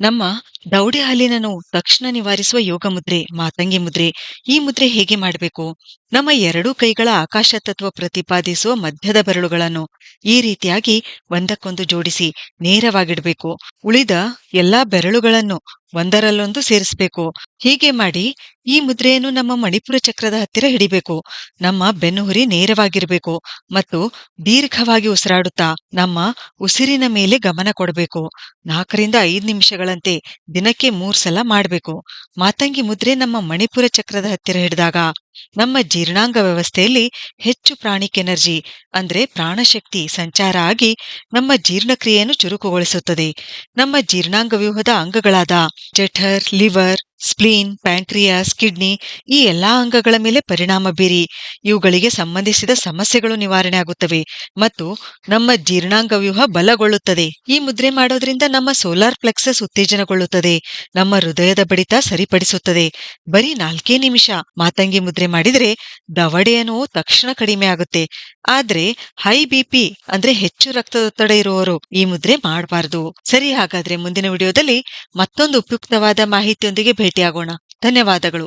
ನಮ್ಮ ದೌಡೆ ಹಲ್ಲಿನನ್ನು ತಕ್ಷಣ ನಿವಾರಿಸುವ ಯೋಗ ಮುದ್ರೆ ಮಾತಂಗಿ ಮುದ್ರೆ, ಈ ಮುದ್ರೆ ಹೇಗೆ ಮಾಡಬೇಕು? ನಮ್ಮ ಎರಡೂ ಕೈಗಳ ಆಕಾಶ ತತ್ವ ಪ್ರತಿಪಾದಿಸುವ ಮಧ್ಯದ ಬೆರಳುಗಳನ್ನು ಈ ರೀತಿಯಾಗಿ ಒಂದಕ್ಕೊಂದು ಜೋಡಿಸಿ ನೇರವಾಗಿಡಬೇಕು. ಉಳಿದ ಎಲ್ಲಾ ಬೆರಳುಗಳನ್ನು ಒಂದರಲ್ಲೊಂದು ಸೇರಿಸಬೇಕು. ಹೀಗೆ ಮಾಡಿ ಈ ಮುದ್ರೆಯನ್ನು ನಮ್ಮ ಮಣಿಪುರ ಚಕ್ರದ ಹತ್ತಿರ ಹಿಡಿಬೇಕು. ನಮ್ಮ ಬೆನ್ನುಹುರಿ ನೇರವಾಗಿರಬೇಕು ಮತ್ತು ದೀರ್ಘವಾಗಿ ಉಸಿರಾಡುತ್ತಾ ನಮ್ಮ ಉಸಿರಿನ ಮೇಲೆ ಗಮನ ಕೊಡಬೇಕು. ನಾಲ್ಕರಿಂದ ಐದು ನಿಮಿಷಗಳಂತೆ ದಿನಕ್ಕೆ ಮೂರ್ ಸಲ ಮಾಡಬೇಕು. ಮಾತಂಗಿ ಮುದ್ರೆ ನಮ್ಮ ಮಣಿಪುರ ಚಕ್ರದ ಹತ್ತಿರ ಹಿಡಿದಾಗ ನಮ್ಮ ಜೀರ್ಣಾಂಗ ವ್ಯವಸ್ಥೆಯಲ್ಲಿ ಹೆಚ್ಚು ಪ್ರಾಣಿಕ್ ಎನರ್ಜಿ, ಅಂದ್ರೆ ಪ್ರಾಣಶಕ್ತಿ ಸಂಚಾರ ಆಗಿ ನಮ್ಮ ಜೀರ್ಣಕ್ರಿಯೆಯನ್ನು ಚುರುಕುಗೊಳಿಸುತ್ತದೆ. ನಮ್ಮ ಜೀರ್ಣಾಂಗ ವ್ಯೂಹದ ಅಂಗಗಳಾದ ಜಠರ್, ಲಿವರ್ ಸ್ಪ್ಲೀನ್ ಪ್ಯಾಂಕ್ರಿಯಾಸ್ ಕಿಡ್ನಿ ಈ ಎಲ್ಲಾ ಅಂಗಗಳ ಮೇಲೆ ಪರಿಣಾಮ ಬೀರಿ ಇವುಗಳಿಗೆ ಸಂಬಂಧಿಸಿದ ಸಮಸ್ಯೆಗಳು ನಿವಾರಣೆ ಆಗುತ್ತವೆ ಮತ್ತು ನಮ್ಮ ಜೀರ್ಣಾಂಗ ವ್ಯೂಹ ಬಲಗೊಳ್ಳುತ್ತದೆ. ಈ ಮುದ್ರೆ ಮಾಡೋದ್ರಿಂದ ನಮ್ಮ ಸೋಲಾರ್ ಪ್ಲೆಕ್ಸಸ್ ಉತ್ತೇಜನಗೊಳ್ಳುತ್ತದೆ, ನಮ್ಮ ಹೃದಯದ ಬಡಿತ ಸರಿಪಡಿಸುತ್ತದೆ. ಬರೀ ನಾಲ್ಕೇ ನಿಮಿಷ ಮಾತಂಗಿ ಮುದ್ರೆ ಮಾಡಿದರೆ ದವಡೆಯ ನೋವು ತಕ್ಷಣ ಕಡಿಮೆ ಆಗುತ್ತೆ. ಆದ್ರೆ ಹೈ ಬಿಪಿ ಅಂದ್ರೆ ಹೆಚ್ಚು ರಕ್ತದೊತ್ತಡ ಇರುವವರು ಈ ಮುದ್ರೆ ಮಾಡಬಾರದು. ಸರಿ, ಹಾಗಾದ್ರೆ ಮುಂದಿನ ವಿಡಿಯೋದಲ್ಲಿ ಮತ್ತೊಂದು ಉಪಯುಕ್ತವಾದ ಮಾಹಿತಿಯೊಂದಿಗೆ ಭೇಟಿಯಾಗೋಣ ಧನ್ಯವಾದಗಳು.